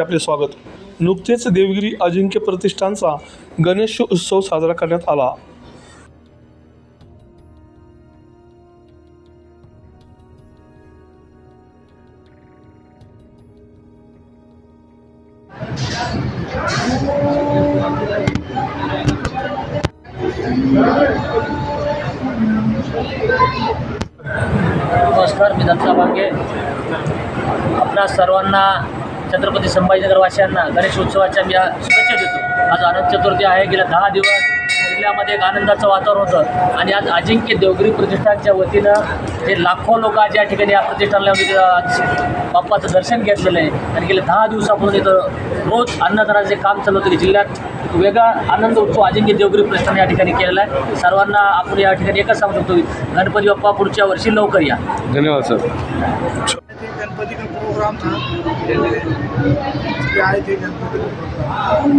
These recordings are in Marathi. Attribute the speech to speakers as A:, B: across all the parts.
A: आपले स्वागत. नुकतेच देवगिरी अजिंक्य प्रतिष्ठानचा गणेश उत्सव साजरा आला.
B: नमस्कार मी दत्ता बांगे आपणा सर्वांना छत्रपती संभाजीनगर वासियांना गणेश उत्सवाच्या मी शुभेच्छा देतो. आज अनंत चतुर्थी आहे. गेल्या दहा दिवस जिल्ह्यामध्ये एक आनंदाचं वातावरण होतं. आणि आज अजिंक्य देवगिरी प्रतिष्ठानच्या वतीनं जे लाखो लोक आज या ठिकाणी या प्रतिष्ठानला म्हणजे आज बाप्पाचं दर्शन घेतलेलं आहे. आणि गेल्या दहा दिवसापासून इथं रोज अन्नदानाचे काम चालू होतं. की जिल्ह्यात वेगळा आनंद उत्सव अजिंक्य देवगिरी प्रतिष्ठान या ठिकाणी केलेला आहे. सर्वांना आपण या ठिकाणी एकच सांगू शकतो की गणपती बाप्पा पुढच्या वर्षी लवकर या.
A: धन्यवाद सर.
C: गणपति का प्रोग्राम था? आए गणपति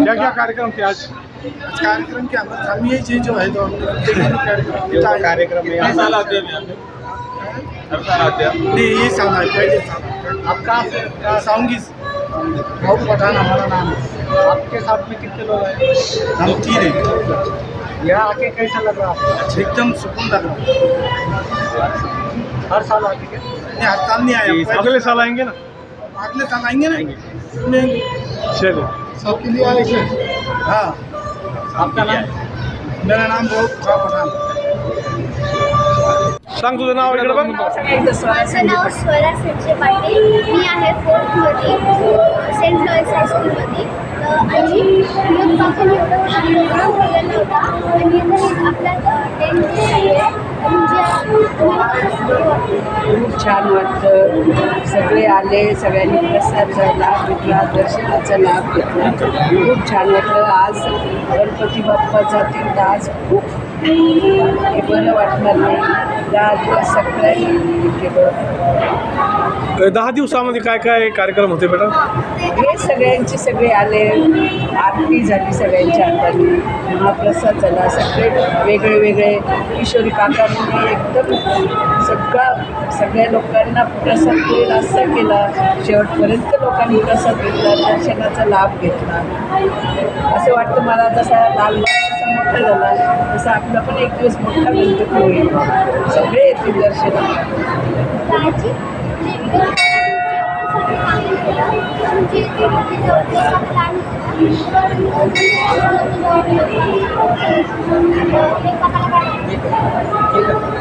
A: क्या क्या कार्यक्रम थे आज?
C: कार्यक्रम के हम ये चीज़ जो है तो हम कार्यक्रम
D: साल आते हैं हर साल आते हैं।
C: नहीं ये साल है पहले साल। आप कहाँ साउंगी बहुत पठान हमारा नाम है।
D: आपके साथ में कितने लोग हैं?
C: हम तीन हैं।
D: यहाँ आके कैसा लग रहा है?
C: एकदम सुकून लग रहा है।
D: हर साल आके क्या?
C: नहीं हर साल नहीं आया
A: अगले साल। आएँगे ना?
C: अगले साल आएँगे ना?
A: चलिए।
C: सबके लिए आएँगे हाँ।
D: आपका नाम?
C: मेरा नाम रोहित खा पठान
A: सांग तुझं नाव इकडे बघ.
E: माझं नाव स्वरा संजय पाटील. मी आहे फोर्थमध्ये सेंट लॉईस हायस्कूलमध्ये आणि एवढा होता आणि म्हणजे
F: खूप छान वाटतं सगळे आले सगळ्यांनी प्रसादचा लाभ घेतला दर्शनाचा लाभ घेतला. खूप छान वाटलं. आज गणपती बाप्पा जातील तर आज खूप हे बरं वाटणार नाही. दहा दिवस सगळ्यांनी केलं
A: दहा दिवसामध्ये काय काय कार्यक्रम होते बेटा
F: हे सगळ्यांचे सगळे आले. आरती झाली सगळ्यांच्या हाताने महाप्रसाद झाला. सगळे वेगळे वेगळे. किशोरी काकांनी एकदम सगळा सगळ्या लोकांना प्रसाद पुरेल असा केला. शेवटपर्यंत लोकांनी प्रसाद घेतला दर्शनाचा लाभ घेतला. असं वाटतं मला जसा लालबाग मोठा झाला तसा आपला पण एक दिवस मोठा गणपती होईल सगळे येतील दर्शनाला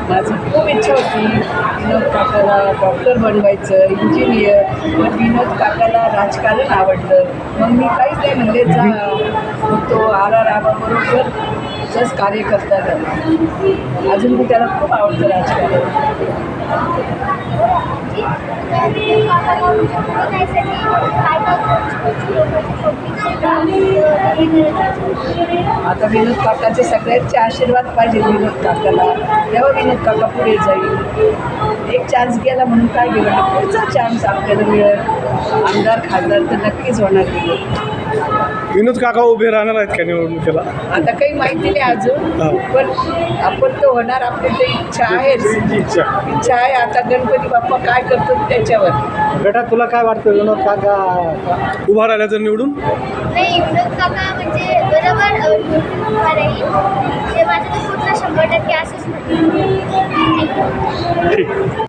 F: माझं खूप विनोद काकाला डॉक्टर बनवायचं इंजिनियर पण विनोद काकाला राजकारण आवडलं मग मी काहीच नाही म्हणले जा तो आर आर आबाबरोबर जस कार्यकर्ता झाला अजून मी त्याला खूप आवडतं राजकारण. आता विनोद काकाचे सगळ्यांचे आशीर्वाद पाहिजे विनोद काकाला. तेव्हा विनोद काका पुढे जाईल. एक चान्स गेला म्हणून काय गेलं? पुढचा चान्स आपल्याला मिळेल. आमदार खासदार तर नक्कीच होणार विनोद
A: विनोद काका उभे राहणार आहेत का निवडणुकीला?
F: आता काही माहिती नाही अजून पण आपण तर होणार आपली तर इच्छा आहेच.
A: इच्छा.
F: इच्छा आहे आता गणपती बाप्पा काय करतो त्याच्यावर.
D: बेटा तुला काय वाटतं विनोद काका
A: उभा राहिला तर निवडून?
E: नाही विनोद काका म्हणजे बरोबर अ, निवडून उभा राहील ते माझं तर पूर्ण शंभर टक्के असंच म्हणते
A: ठीक.